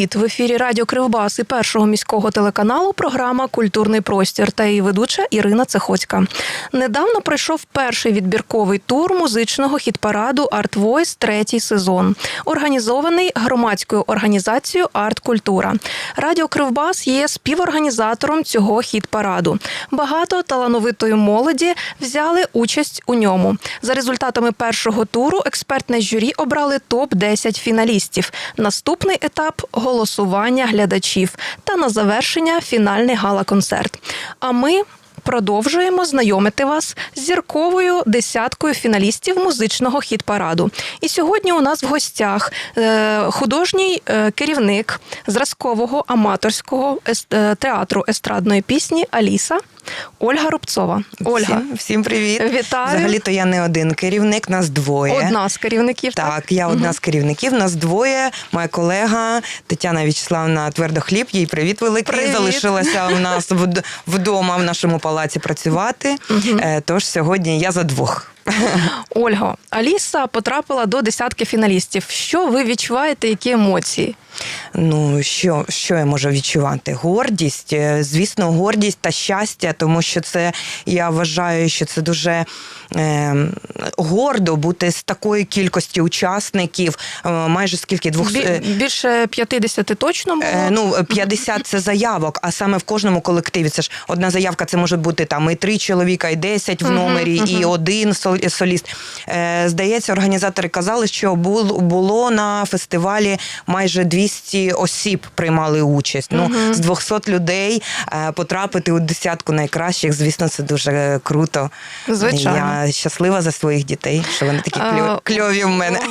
Привіт! В ефірі Радіо Кривбас і першого міського телеканалу програма Культурний простір та її ведуча Ірина Цехоцька. Недавно пройшов перший відбірковий тур музичного хіт-параду Art Voice третій сезон, організований громадською організацією Арт Культура. Радіо Кривбас є співорганізатором цього хіт-параду. Багато талановитої молоді взяли участь у ньому. За результатами першого туру експертне журі обрали топ 10 фіналістів. Наступний етап голосування глядачів та на завершення фінальний гала-концерт. А ми. Продовжуємо знайомити вас з зірковою десяткою фіналістів музичного хіт-параду. І сьогодні у нас в гостях е, художній е, керівник зразкового аматорського е, театру естрадної пісні Аліса Ольга Рубцова. Ольга, Всім, всім привіт. Вітаю. Взагалі-то я не один керівник, нас двоє. одна з керівників. Так, я одна з керівників. Нас двоє. Моя колега Тетяна Вячеславна Твердохліб. Їй привіт великий. Привіт. Залишилася у нас вдома в нашому палаці працювати. Угу. Тож сьогодні я за двох. Ольга, Аліса потрапила до десятки фіналістів. Що ви відчуваєте? Які емоції? Ну що, що я можу відчувати? Гордість, е, звісно, гордість та щастя, тому що це я вважаю, що це дуже е, гордо бути з такої кількості учасників. е, майже скільки двох Бі- більше 50 точно було. Е, Ну, 50 – це заявок, а саме в кожному колективі. Це ж одна заявка, це може бути там і три чоловіка, і 10 в номері, і один соліст. Е, Здається, організатори казали, що бул- було на фестивалі майже 200 осіб приймали участь. Ну, угу. з 200 людей е, потрапити у десятку найкращих, звісно, це дуже круто. Звичайно. Я щаслива за своїх дітей, що вони такі кльо- кльові в мене.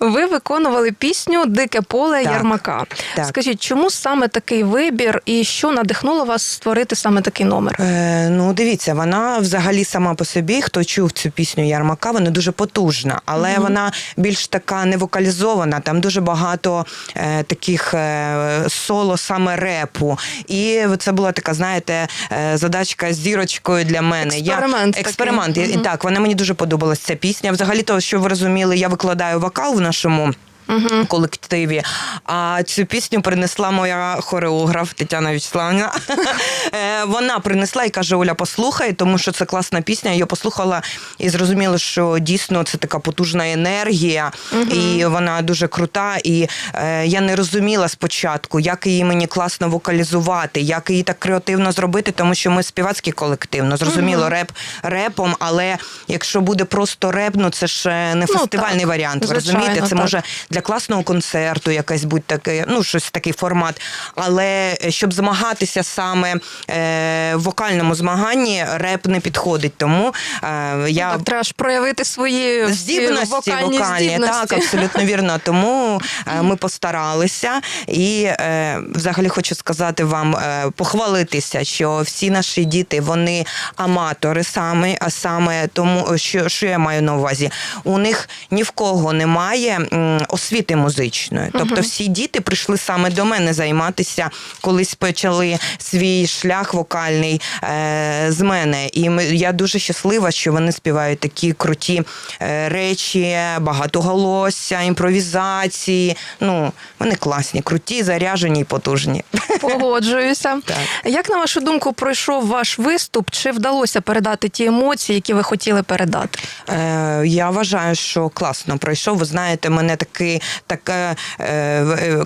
Ви виконували пісню Дике поле Так, Ярмака. так. Скажіть, чому саме такий вибір і що надихнуло вас створити саме такий номер? Е, ну, дивіться, вона взагалі сама по собі, хто чув цю пісню Ярмака, вона дуже потужна, але вона більш така не вокалізована. Там дуже багато е, таких е, соло саме репу. І це була така, знаєте, е, задачка з зірочкою для мене. Експеримент Я, такий. експеримент. І- І так, вона мені дуже подобалась ця пісня. Взагалі, то, що ви розуміли, я викладаю вокал в нашому. Угу. колективі. А цю пісню принесла моя хореограф Тетяна Вячеславівна. Е, Вона принесла і каже: Оля, послухай, тому що це класна пісня. Я послухала і зрозуміла, що дійсно це така потужна енергія, і вона дуже крута. І е, я не розуміла спочатку, як її мені класно вокалізувати, як її так креативно зробити, тому що ми співацький колектив. Ну, зрозуміло, реп репом, але якщо буде просто реп, ну це ж е, не Ну, фестивальний так. варіант. Ви Звичайно, розумієте, це так. може для класного концерту якась будь таке, ну щось такий формат. Але е, щоб змагатися саме е, в вокальному змаганні, реп не підходить. Тому е, я Так, треба ж проявити свої Здібності вокальні, вокальні, здібності. так, абсолютно вірно. Тому е, ми постаралися. І е, взагалі хочу сказати вам, е, похвалитися, що всі наші діти вони аматори саме, а саме тому, що, що я маю на увазі, у них ні в кого немає м, освіти музичної. Тобто всі діти прийшли саме до мене займатися, колись почали свій шлях вокальний е, з мене. І ми, я дуже щаслива, що вони співають такі круті е, речі, багатоголосся, імпровізації. Ну, вони класні, круті, заряжені і потужні. Погоджуюся. Так. Як на вашу думку пройшов ваш виступ? Чи вдалося передати ті емоції, які ви хотіли передати? Е, я вважаю, що класно пройшов. Ви знаєте, мене такий така е,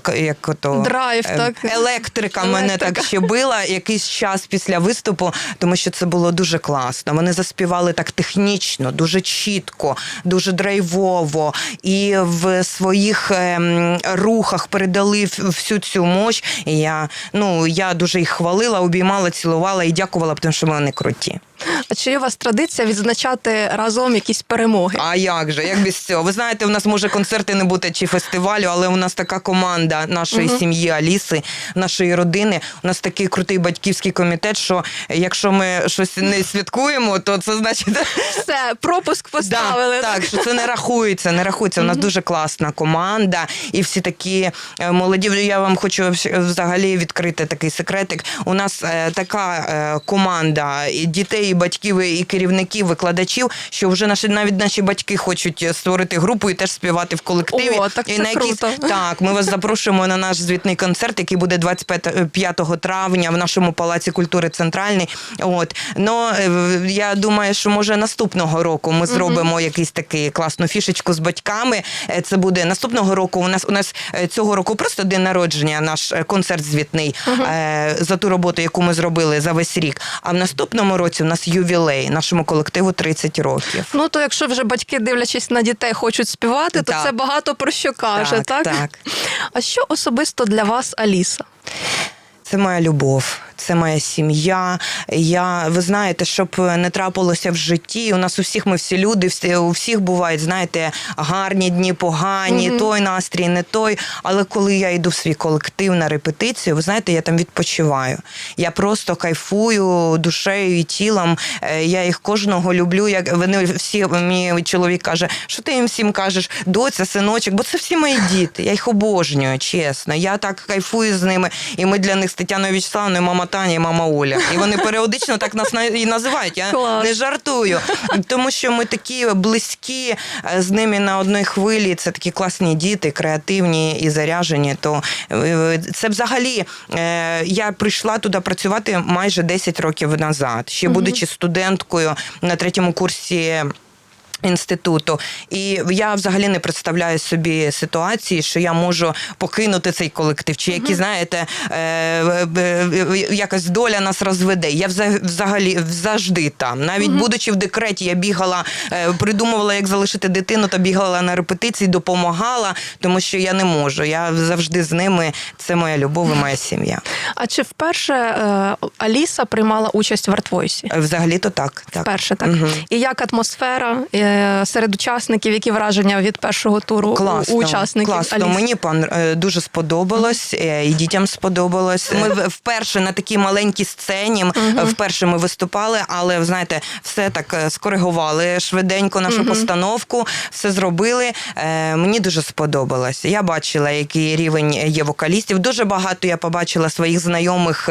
е, як ото Драйв, е, так? електрика мене так ще била якийсь час після виступу, тому що це було дуже класно. Вони заспівали так технічно, дуже чітко, дуже драйвово і в своїх ем, рухах передали всю цю мощь. І я ну я дуже їх хвалила, обіймала, цілувала і дякувала, тому що вони круті. А чи є у вас традиція відзначати разом якісь перемоги? А як же? Як без цього? Ви знаєте, у нас може концерти не бути чи фестивалю, але у нас така команда нашої сім'ї Аліси, нашої родини. У нас такий крутий батьківський комітет, що якщо ми щось не святкуємо, то це значить Все, пропуск поставили. Да, так, що це не рахується, не рахується. У нас дуже класна команда, і всі такі е, молоді. Я вам хочу взагалі відкрити такий секретик. У нас е, така е, команда дітей і батьків, і керівників, викладачів, що вже наші навіть наші батьки хочуть створити групу і теж співати в колективі. О, так і це на якісь- круто. так, ми вас запрошуємо на наш звітний концерт, який буде 25 травня в нашому палаці культури центральний. От ну е, я думаю, що може наступного року ми зробимо якийсь такий класну фішечку з батьками. Е, Це буде наступного року. У нас у нас е, цього року просто день народження, наш е, концерт звітний е, за ту роботу, яку ми зробили за весь рік. А в наступному році у нас ювілей нашому колективу 30 років. Ну то якщо вже батьки, дивлячись на дітей, хочуть співати, то Так. це багато про що каже, так? Так, так. А що особисто для вас Аліса? Це моя любов, це моя сім'я. Я, ви знаєте, щоб не трапилося в житті. У нас у всіх ми всі люди, всі, у всіх бувають, знаєте, гарні дні, погані, той настрій, не той. Але коли я йду в свій колектив на репетицію, ви знаєте, я там відпочиваю. Я просто кайфую душею і тілом. Е, Я їх кожного люблю. Як вони всі мій чоловік каже, що ти їм всім кажеш, доця, синочок, бо це всі мої діти. Я їх обожнюю, чесно. Я так кайфую з ними. І ми для них з Тетяною Вячеславною, мама Таня і мама Оля. І вони періодично так нас і називають. Я Клас. не жартую. Тому що ми такі близькі е, з ними на одній хвилі. Це такі класні діти, креативні і заряжені. То е, це взагалі е, я прийшла туди працювати майже 10 років назад, ще будучи студенткою на третьому курсі. Інституту, і я взагалі не представляю собі ситуації, що я можу покинути цей колектив, чи які знаєте, е, е, е, якась доля нас розведе. Я взагалі завжди там. Навіть будучи в декреті, я бігала, е, придумувала, як залишити дитину, та бігала на репетиції, допомагала, тому що я не можу. Я завжди з ними. Це моя любов і моя сім'я. А чи вперше е, Аліса приймала участь в артвойсі? Е, Взагалі-то так. так. Вперше так. Мгм. І як атмосфера е, серед учасників, які враження від першого туру Класно, у учасників? класно. Аліси? Мені пан е, дуже сподобалось, е, і дітям сподобалось. Ми вперше на такій маленькій сцені вперше ми виступали, але знаєте, все так е, скоригували швиденько нашу постановку, все зробили. Мені дуже сподобалось. Я бачила, який рівень є вокалістів. Дуже багато я побачила своїх знайомих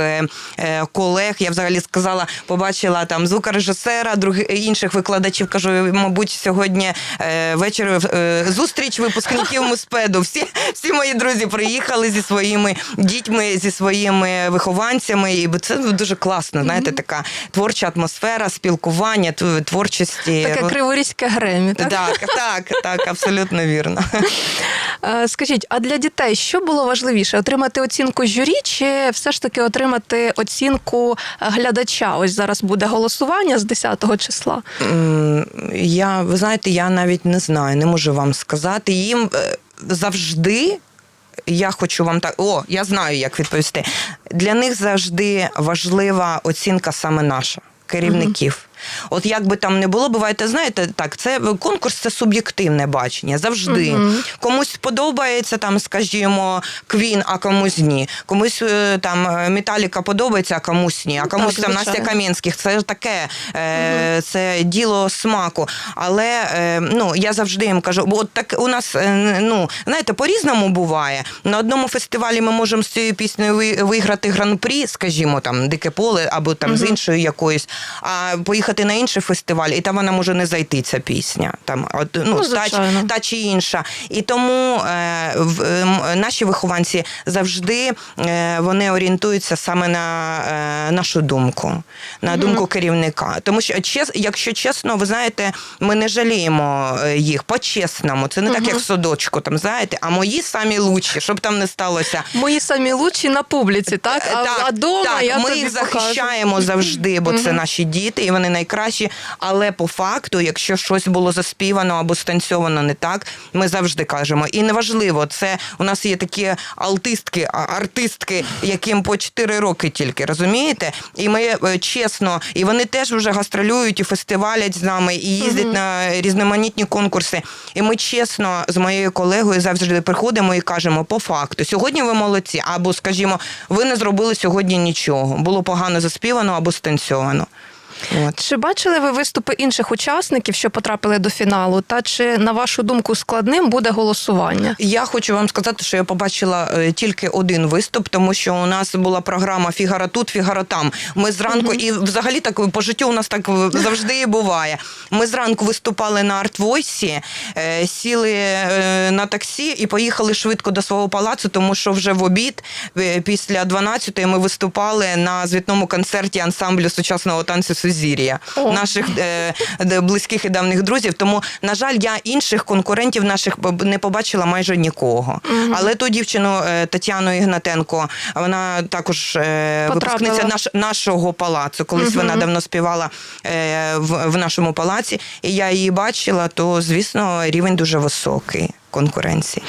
колег. Я взагалі сказала, побачила там звукорежисера, других інших викладачів. Кажу, мабуть, сьогодні е, вечір е, зустріч випускників муспеду. Всі, всі мої друзі приїхали зі своїми дітьми, зі своїми вихованцями. І це дуже класно. Знаєте, така творча атмосфера, спілкування, тв- творчості. Таке криворізьке Гремі, так? Так, так, так, абсолютно вірно. Е, Скажіть, а для дітей що було важливіше? Отримати оцінку журі чи все ж таки отримати оцінку глядача? Ось зараз буде голосування з 10 числа. М, Я, ви знаєте, я навіть не знаю, не можу вам сказати. Їм е, завжди. Я хочу вам так. О, я знаю, як відповісти. Для них завжди важлива оцінка саме наша, керівників. От як би там не було, буваєте, знаєте, так, це конкурс це суб'єктивне бачення завжди. Комусь подобається там, скажімо, Квін, а комусь ні. Комусь е, там е, Металіка подобається, а комусь ні. А комусь так, там Настя. Кам'янських. Це таке, е, це діло смаку. Але е, ну я завжди їм кажу, бо от так у нас е, ну знаєте, по-різному буває. На одному фестивалі ми можемо з цією піснею виграти гран-прі, скажімо, там Дике поле або там з іншою якоюсь, а поїхати на інший фестиваль, і там вона може не зайти, ця пісня. Там от, ну, Ну, та, та чи інша. І тому е, в, е, наші вихованці завжди е, вони орієнтуються саме на е, нашу думку, на думку керівника. Тому що, чес, якщо чесно, ви знаєте, ми не жаліємо е, їх по-чесному. Це не так, як в садочку, там знаєте, а мої самі лучші, щоб там не сталося. Мої самі лучші на публіці, так? А, а дома так, я ми тобі їх покажу. захищаємо завжди, бо це наші діти, і вони найкращі. Але по факту, якщо щось було заспівано або станцьовано не так, ми завжди кажемо. І неважливо, це у нас є такі алтистки, артистки, яким по 4 роки тільки, розумієте? І ми е, чесно, і вони теж вже гастролюють і фестивалять з нами, і їздять на різноманітні конкурси. І ми чесно з моєю колегою завжди приходимо і кажемо по факту: сьогодні ви молодці, або скажімо, ви не зробили сьогодні нічого. Було погано заспівано або станцьовано. От. Чи бачили ви виступи інших учасників, що потрапили до фіналу? Та чи на вашу думку складним буде голосування? Я хочу вам сказати, що я побачила е, тільки один виступ, тому що у нас була програма Фігара тут, Фігара там. Ми зранку, і взагалі так по життю у нас так завжди і буває. Ми зранку виступали на артвойсі, е, сіли е, на таксі і поїхали швидко до свого палацу, тому що вже в обід після 12-ї ми виступали на звітному концерті ансамблю сучасного танцю Сузір'я О. наших е, близьких і давніх друзів. Тому, на жаль, я інших конкурентів наших не побачила майже нікого. Але ту дівчину е, Тетяну Ігнатенко, вона також е, випускниця наш, нашого палацу. Колись вона давно співала е, в, в нашому палаці, і я її бачила, то звісно рівень дуже високий конкуренції.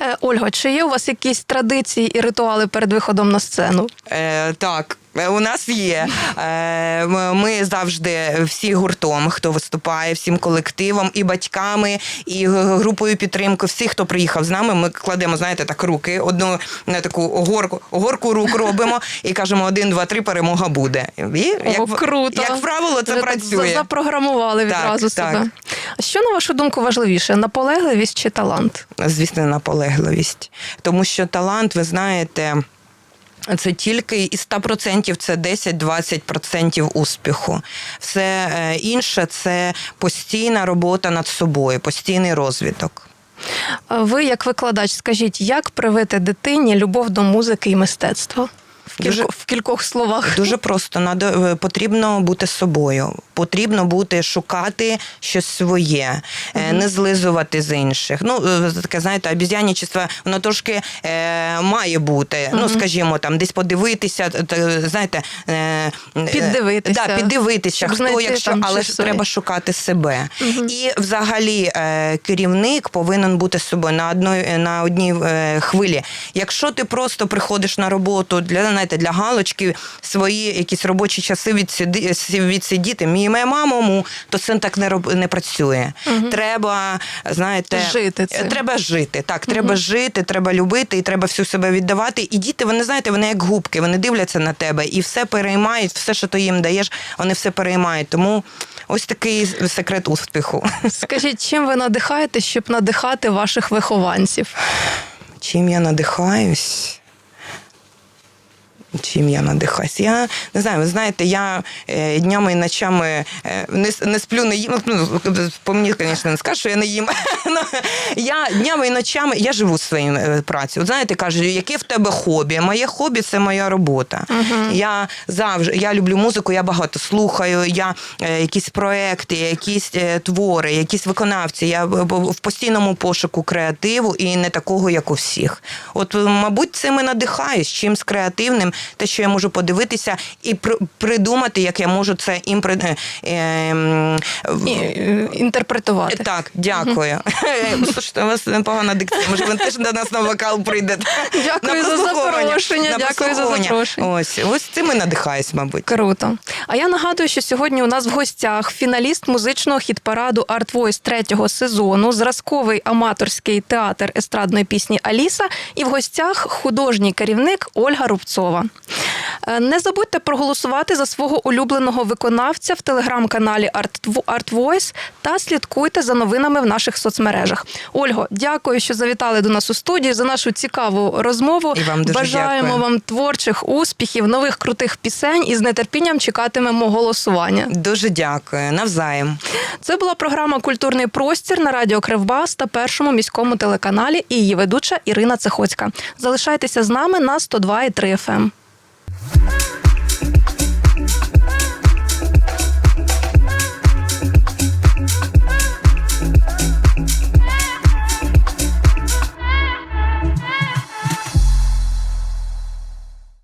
Е, Ольга, чи є у вас якісь традиції і ритуали перед виходом на сцену? Е, так. Е, У нас є. Е, Ми завжди всі гуртом, хто виступає, всім колективом, і батьками, і групою підтримки. Всі, хто приїхав з нами, ми кладемо, знаєте, так руки, одну на таку горку, горку рук робимо і кажемо: один, два, три, перемога буде. І як, О, круто. як правило, це Ви працює. за- Запрограмували відразу так. себе. А що на вашу думку важливіше: наполегливість чи талант? звісно, наполегливість. Тому що талант, ви знаєте. Це тільки із 100% це 10-20% успіху. Все е, інше це постійна робота над собою, постійний розвиток. Ви, як викладач, скажіть, як привити дитині любов до музики і мистецтва? В, Дуже- в кількох словах. Дуже просто надо, е, потрібно бути собою. Потрібно бути шукати щось своє, е, не злизувати з інших. Ну е, таке знаєте, обіз'янничество, воно трошки е, має бути. Ну скажімо, там десь подивитися, знаєте, е, Піддивитися, да, піддивитися, щоб хто знайти якщо, там але ж треба шукати себе. І взагалі е, керівник повинен бути собою на одній на одній е, хвилі. Якщо ти просто приходиш на роботу для знаєте, для галочки свої якісь робочі часи відсидіти, мій моя мамому, то це так не роб, не працює. Треба, знаєте, Жити цим. треба жити. Так, треба жити, треба любити і треба всю себе віддавати. І діти, вони знаєте, вони як губки, вони дивляться на тебе і все переймають, все, що ти їм даєш, вони все переймають. Тому ось такий секрет успіху. Скажіть, чим ви надихаєте, щоб надихати ваших вихованців? Чим я надихаюсь? Чим я надихаюсь? Я не знаю, ви знаєте, я е, днями і ночами е, не, не сплю, не їм. Ну, по мені, звісно, не скажу, що я не їм. Ну, я днями і ночами я живу своєю е, працею. От знаєте, кажуть, яке в тебе хобі? Моє хобі це моя робота. Я завжди я люблю музику, я багато слухаю. Я якісь проекти, якісь твори, якісь виконавці. Я в- постійному пошуку креативу і не такого, як у всіх. От, мабуть, цим і надихаюсь, чимсь креативним, те, що я можу подивитися і пр- придумати, як я можу це імпри... е, ем, в- е, інтерпретувати. так, дякую. Слушайте, у вас непогана дикція. Може, ви теж до нас на вокал прийдете. Дякую за запрошення, дякую за запрошення. Ось, ось цим і надихаюсь, мабуть. Круто. А я нагадую, що сьогодні у нас в гостях фіналіст музичного хіт-параду Art Voice третього сезону, зразковий аматорський театр естрадної пісні Аліса, і в гостях художній керівник Ольга Рубцова. Е, Не забудьте проголосувати за свого улюбленого виконавця в телеграм-каналі Art Art Voice та слідкуйте за новинами в наших соцмережах. Ольго, дякую, що завітали до нас у студії за нашу цікаву розмову. І вам дуже Бажаємо дякую. вам творчих успіхів, нових крутих пісень і з нетерпінням чекатимемо голосування. Дуже дякую. Навзаєм. Це була програма Культурний простір на радіо Кривбас та першому міському телеканалі і її ведуча Ірина Цехоцька. Залишайтеся з нами на 102,3 FM. Bye.